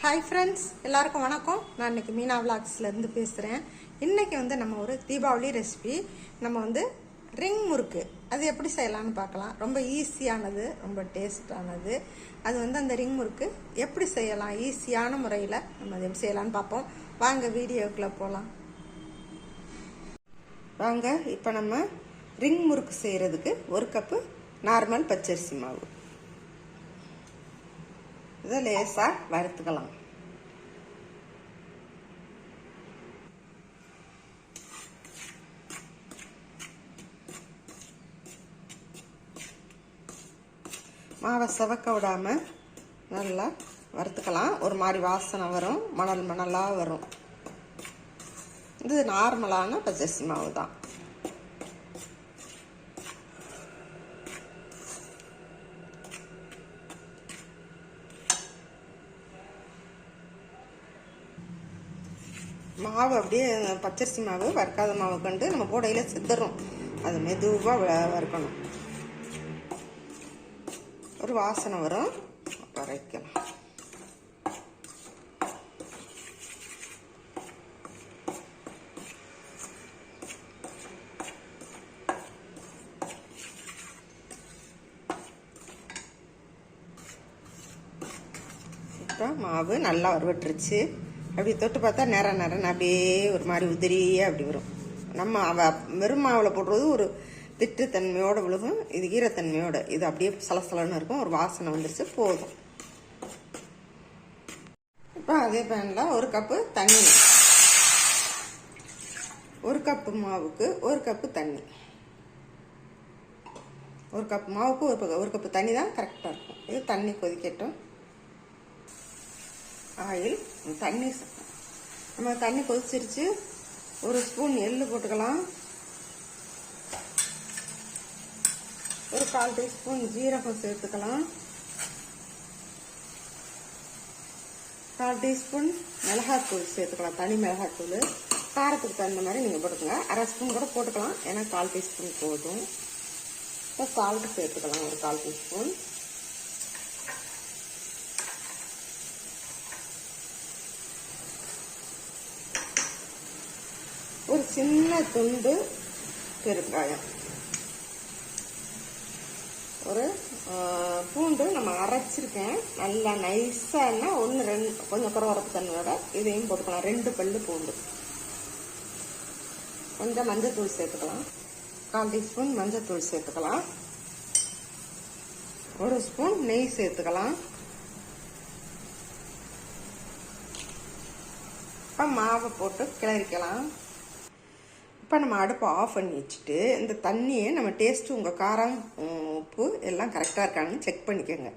Hi friends எல்லாருக்கும் வணக்கம். நான் இன்னைக்கு மீனா விளாக்ஸ்லேருந்து பேசுகிறேன் இன்றைக்கி வந்து நம்ம ஒரு தீபாவளி ரெசிபி நம்ம வந்து ரிங் முறுக்கு. அது எப்படி செய்யலாம்னு பார்க்கலாம். ரொம்ப ஈஸியானது ரொம்ப டேஸ்டானது அது வந்து அந்த ரிங் முறுக்கு எப்படி செய்யலாம்? ஈஸியான முறையில் நம்ம அதை எப்படி செய்யலாம்னு பார்ப்போம். வாங்க வீடியோக்குள்ளே போகலாம் வாங்க இப்போ நம்ம ரிங் முறுக்கு செய்கிறதுக்கு ஒரு கப்பு நார்மல் பச்சரிசி மாவு. இதை லேசாக வறுத்துக்கலாம். மாவை செவக்க விடாமல் நல்லா வறுத்துக்கலாம். ஒரு மாதிரி வாசனை வரும். மணல் மணலாக வரும். இது நார்மலான பச்சரிசி மாவு தான். மாவு அப்படியே பச்சரிசி மாவு வறுக்காத மாவு கண்டு நம்ம போடையில் சித்தரும் அது மெதுவாக வறுக்கணும். ஒரு வாசனை வரும். வரைக்கலாம். மாவு நல்லா வறுவட்டுருச்சு. அப்படி தொட்டு பார்த்தா நேர நேரம் அப்படியே ஒரு மாதிரி உதிரியே அப்படி வரும். நம்ம அவ வெறும் மாவில் போடுறது ஒரு திட்டுத்தன்மையோடு விழுகும். இது ஈரத்தன்மையோடு. இது அப்படியே சலசலன்னு இருக்கும். ஒரு வாசனை வந்துருச்சு போதும். இப்போ அதே பேனில் ஒரு கப்பு தண்ணி. ஒரு கப்பு மாவுக்கு ஒரு கப்பு தண்ணி. ஒரு கப் மாவுக்கு ஒரு ஒரு கப்பு தண்ணி தான் கரெக்டாக இருக்கும். இது தண்ணி கொதிக்கட்டும். ஆயில் தண்ணி நம்ம தண்ணி கொதிச்சிருச்சு. ஒரு ஸ்பூன் எள் போட்டுக்கலாம். ஒரு கால் டீஸ்பூன் ஜீரகம் சேர்த்துக்கலாம். கால் டீஸ்பூன் மிளகாத்தூள் சேர்த்துக்கலாம். தனி மிளகாத்தூள். காரத்துக்கு தகுந்த மாதிரி நீங்கள் போட்டுக்கோங்க. அரை ஸ்பூன் கூட போட்டுக்கலாம். ஏன்னா கால் டீஸ்பூன் போதும். இப்போ சால்ட்டு சேர்த்துக்கலாம். ஒரு கால் டீஸ்பூன் ஒரு சின்ன துண்டு பெருங்காயம் ஒரு பூண்டு நம்ம அரைச்சிருக்கேன். நல்லா நைஸானா ஒன்று ரெண்டு கொஞ்சம் குறவரப்பு தண்ணியோட இதையும் போட்டுக்கலாம். ரெண்டு பல்லு பூண்டு. கொஞ்சம் மஞ்சத்தூள் சேர்த்துக்கலாம். கால் டீஸ்பூன் மஞ்சத்தூள் சேர்த்துக்கலாம். ஒரு ஸ்பூன் நெய் சேர்த்துக்கலாம். இப்போ மாவை போட்டு கிளறிக்கலாம். இப்போ நம்ம அடுப்பை ஆஃப் பண்ணி வச்சுட்டு இந்த தண்ணியை நம்ம டேஸ்ட்டு உங்கள் காரம் உப்பு எல்லாம் கரெக்டாக இருக்கான்னு செக் பண்ணிக்கோங்க.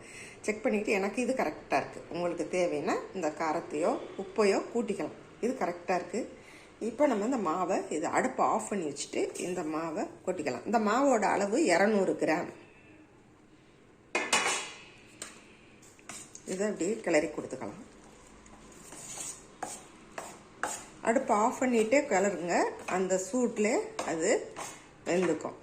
செக் பண்ணிவிட்டு எனக்கு இது கரெக்டாக இருக்குது உங்களுக்கு தேவைன்னா இந்த காரத்தையோ உப்பையோ கூட்டிக்கலாம். இது கரெக்டாக இருக்குது இப்போ நம்ம இந்த மாவை இது அடுப்பை ஆஃப் பண்ணி வச்சுட்டு இந்த மாவை கொட்டிக்கலாம். இந்த மாவோட அளவு இரநூறு கிராம். இதை அப்படியே கிளறி கொடுத்துக்கலாம். அடுப்பு ஆஃப் பண்ணிட்டே கிளறுங்க. அந்த சூட்ல அது வெந்துக்கும்.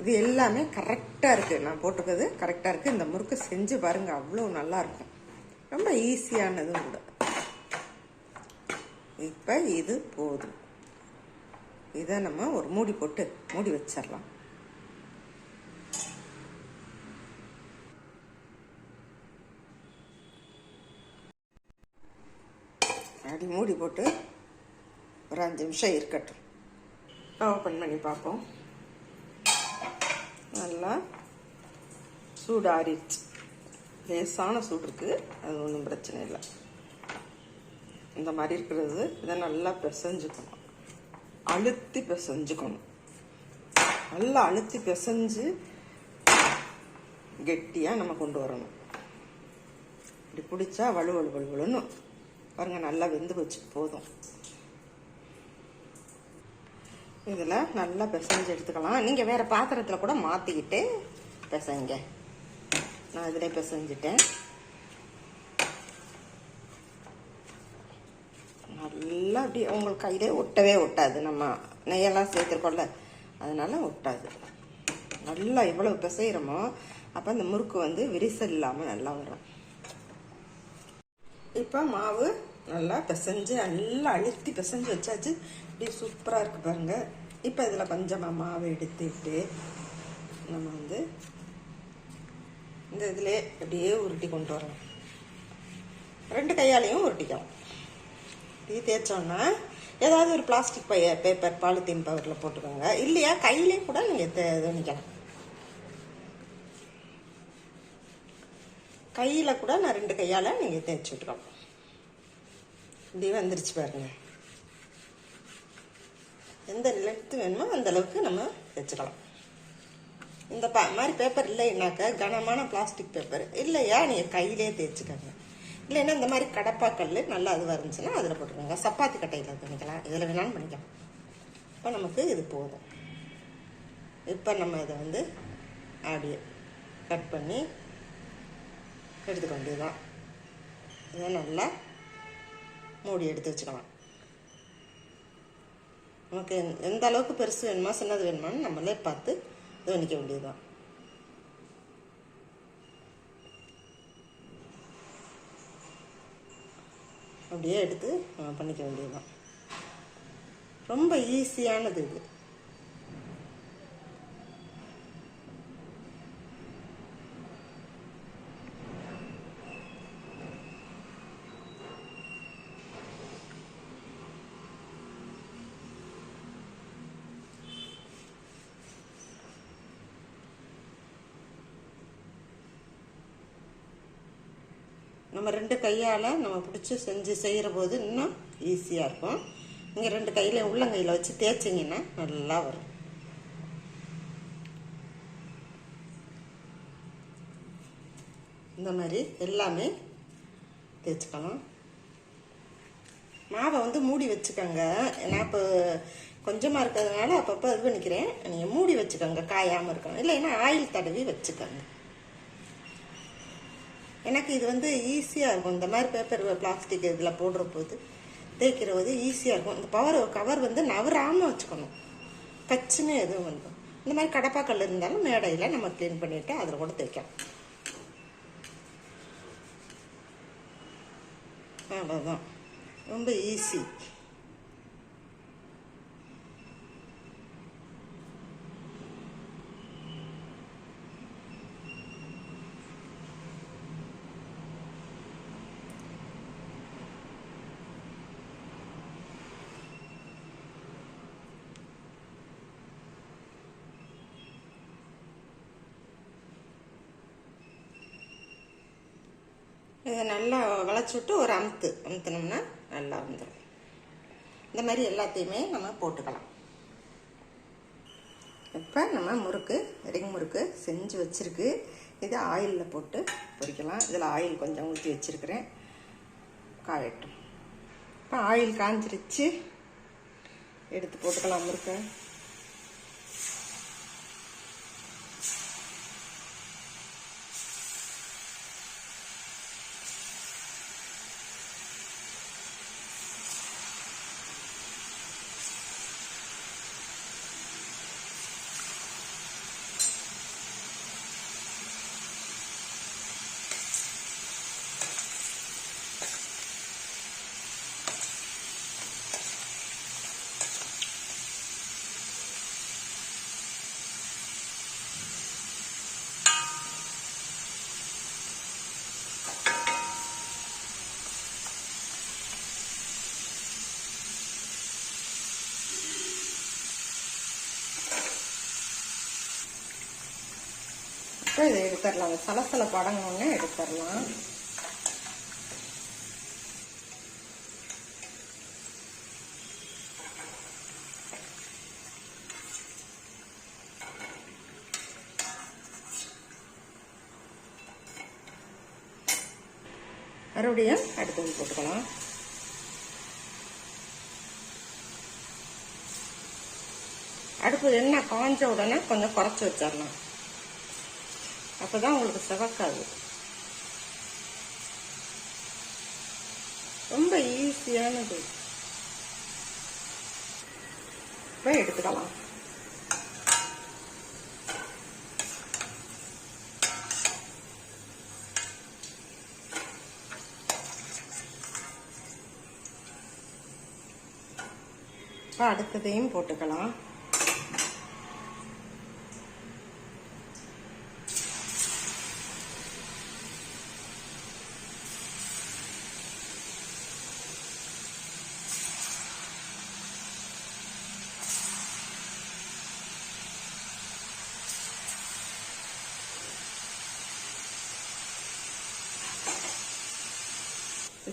இது எல்லாமே கரெக்டாக இருக்குது நான் போட்டிருக்கிறது கரெக்டாக இருக்குது இந்த முறுக்கு செஞ்சு பாருங்கள் அவ்வளோ நல்லாயிருக்கும். ரொம்ப ஈஸியானதும் கூட. இப்போ இது போதும். இதை நம்ம ஒரு மூடி போட்டு மூடி வச்சிடலாம். அப்படி மூடி போட்டு ஒரு அஞ்சு நிமிஷம் இருக்கட்டும். ஓப்பன் பண்ணி பார்ப்போம். நல்லா சூடு ஆறிடுச்சு லேசான சூடு இருக்குது அது ஒன்றும் பிரச்சனை இல்லை. இந்த மாதிரி இருக்கிறது இதை நல்லா பிசைஞ்சுக்கணும். அழுத்தி பிசைஞ்சுக்கணும். நல்லா அழுத்தி பிசைஞ்சு கெட்டியாக நம்ம கொண்டு வரணும். இப்படி பிடிச்சா வலு வலு வலு வலுன்னு பாருங்க நல்லா வெந்து வச்சு போதும். இதில் நல்லா பிசைஞ்சு எடுத்துக்கலாம். நீங்கள் வேறு பாத்திரத்தில் கூட மாற்றிக்கிட்டு பிசைங்க. நான் இதில் பிசைஞ்சிட்டேன். நல்லா அப்படி உங்களுக்கு கையிலே ஒட்டவே ஒட்டாது. நம்ம நெய்யெல்லாம் சேர்த்துருக்கோம்ல அதனால் ஒட்டாது. நல்லா எவ்வளோ பிசைகிறோமோ அப்போ அந்த முறுக்கு வந்து விரிசல் இல்லாமல் நல்லா வரும். இப்போ மாவு நல்லா பிசைஞ்சு நல்லா அழுத்தி பிசைஞ்சு வச்சாச்சு. இப்படி சூப்பராக இருக்குது பாருங்கள் இப்போ இதில் கொஞ்சமாக மாவு எடுத்துட்டு நம்ம வந்து இந்த இதிலே அப்படியே உருட்டி கொண்டு வரலாம் ரெண்டு கையாலையும் உருட்டிக்கலாம் இது தேய்ச்சோன்னா ஏதாவது ஒரு பிளாஸ்டிக் பைய பேப்பர் பாலித்தீன் பவரில் போட்டுக்கோங்க. இல்லையா கையிலே கூட நீங்கள் தே கையில் கூட நான் ரெண்டு கையால் நீங்கள் தேய்ச்சி விட்டுக்கலாம் இப்படி வந்துருச்சு பாருங்க. எந்த லென்த்து வேணுமோ அந்த அளவுக்கு நம்ம தைச்சிக்கலாம் இந்த ப மாதிரி பேப்பர் இல்லைன்னாக்க கனமான பிளாஸ்டிக் பேப்பர் இல்லையா நீங்கள் கையிலே தேய்ச்சிக்கோங்க. இல்லைன்னா இந்த மாதிரி கடப்பாக்கல் நல்லா அது இருந்துச்சுன்னா அதில் போட்டுக்கோங்க. சப்பாத்தி கட்டையில் பண்ணிக்கலாம். இதில் வேணாலும் பண்ணிக்கலாம். இப்போ நமக்கு இது போதும். இப்போ நம்ம இதை வந்து அப்படியே கட் பண்ணி எடுத்துக்க வேண்டியதுதான் இதை நல்லா மூடி எடுத்து வச்சுக்கலாம். நமக்கு எந்த- அளவுக்கு பெருசு வேணுமா சின்னது வேணுமான்னு நம்மளே பார்த்து இது பண்ணிக்க வேண்டியதுதான். அப்படியே எடுத்து பண்ணிக்க வேண்டியதுதான். ரொம்ப ஈஸியானது இது. நம்ம ரெண்டு கையால் நம்ம பிடிச்சி செஞ்சு செய்கிற போது இன்னும் ஈஸியாக இருக்கும். நீங்கள் ரெண்டு கையில் உள்ளங்கையில் வச்சு தேய்ச்சிங்கன்னா நல்லா வரும். இந்த மாதிரி எல்லாமே தேய்ச்சிக்கலாம். மாவை வந்து மூடி வச்சுக்கோங்க. நான் இப்போ கொஞ்சமாக இருக்கிறதுனால அப்பப்போ இது பண்ணிக்கிறேன். நீங்கள் மூடி வச்சுக்கோங்க காயாமல் இருக்கணும். இல்லைன்னா ஆயில் தடவி வச்சுக்கோங்க. எனக்கு இது வந்து ஈஸியாக இருக்கும். இந்த மாதிரி பேப்பர் பிளாஸ்டிக் இதில் போடுற போது தேய்க்கிற போது ஈஸியாக இருக்கும். இந்த பவர் கவர் வந்து நவராமல் வச்சுக்கணும். கச்சுன்னு எதுவும் வந்துடும் இந்த மாதிரி கடப்பாக்கல் இருந்தாலும் மேடையில் நம்ம க்ளீன் பண்ணிவிட்டு அதில் கூட தேய்க்கலாம். அவ்வளோதான் ரொம்ப ஈஸி இதை நல்லா வளைச்சி விட்டு ஒரு அமுத்து அமுத்துனோம்னா நல்லா வந்துடும் இந்த மாதிரி எல்லாத்தையுமே நம்ம போட்டுக்கலாம். இப்போ நம்ம முறுக்கு ரிங் முறுக்கு செஞ்சு வச்சுருக்கு. இதை ஆயிலில் போட்டு பொரிக்கலாம் இதில் ஆயில் கொஞ்சம் ஊற்றி வச்சுருக்கிறேன். காயட்டும். இப்போ ஆயில் காஞ்சிருச்சு. எடுத்து போட்டுக்கலாம் முறுக்கை. இப்போ இதை எடுத்துடலாம். அந்த சலசல படங்கணுன்னே எடுத்துடலாம். மறுபடியும் அடுத்தது போட்டுக்கலாம். அடுப்பு என்ன காஞ்ச உடனே கொஞ்சம் குறைச்சி வச்சிடலாம். அப்பதான் உங்களுக்கு சிவக்காது. ரொம்ப ஈஸியானது. இப்போ எடுத்துக்கலாம். இப்போ அடுத்ததையும் போட்டுக்கலாம்.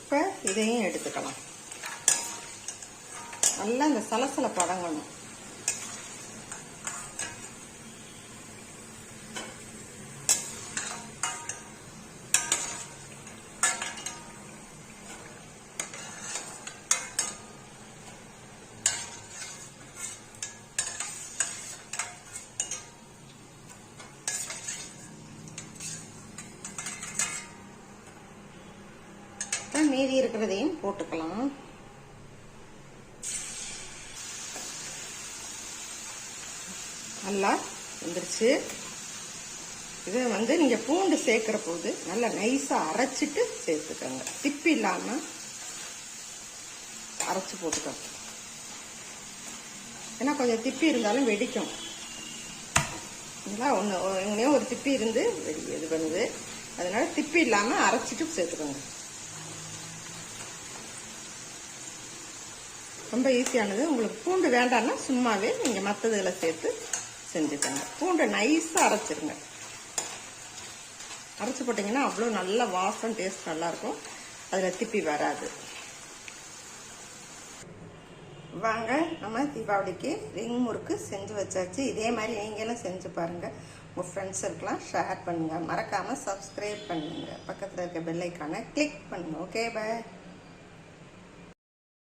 இப்போ இதையும் எடுத்துக்கலாம். நல்லா இந்த சலசல படங்கணும் மீதி இருக்கிறதையும் போட்டுக்கலாம். நல்லா வந்துருச்சு. இது வந்து நீங்கள் பூண்டு சேர்க்குற போது நல்லா நைஸாக அரைச்சிட்டு சேர்த்துக்கோங்க. திப்பி இல்லாமல் அரைச்சி போட்டுக்கோங்க. ஏன்னா கொஞ்சம் திப்பி இருந்தாலும் வெடிக்கும். இதெல்லாம் ஒன்று எங்கேயும் ஒரு திப்பி இருந்து வெடி இது பண்ணுது அதனால திப்பி இல்லாமல் அரைச்சிட்டு சேர்த்துக்கோங்க. ரொம்ப ஈஸியானது உங்களுக்கு பூண்டு வேண்டாம்னா சும்மாவே நீங்கள் மற்றதுகளை சேர்த்து செஞ்சுக்கோங்க. பூண்டை நைஸாக அரைச்சிருங்க. அரைச்சி போட்டிங்கன்னா அவ்வளோ நல்ல வாசம் டேஸ்ட் நல்லாயிருக்கும். அதில் திப்பி வராது. வாங்க நம்ம தீபாவளிக்கு ரிங் முறுக்கு செஞ்சு வச்சாச்சு. இதே மாதிரி நீங்களும் செஞ்சு பாருங்கள் உங்கள் ஃப்ரெண்ட்ஸுக்கெலாம் ஷேர் பண்ணுங்கள் மறக்காமல் சப்ஸ்கிரைப் பண்ணுங்கள் பக்கத்தில் இருக்க பெல்லைக்கான கிளிக் பண்ணுங்கள் ஓகே பாய்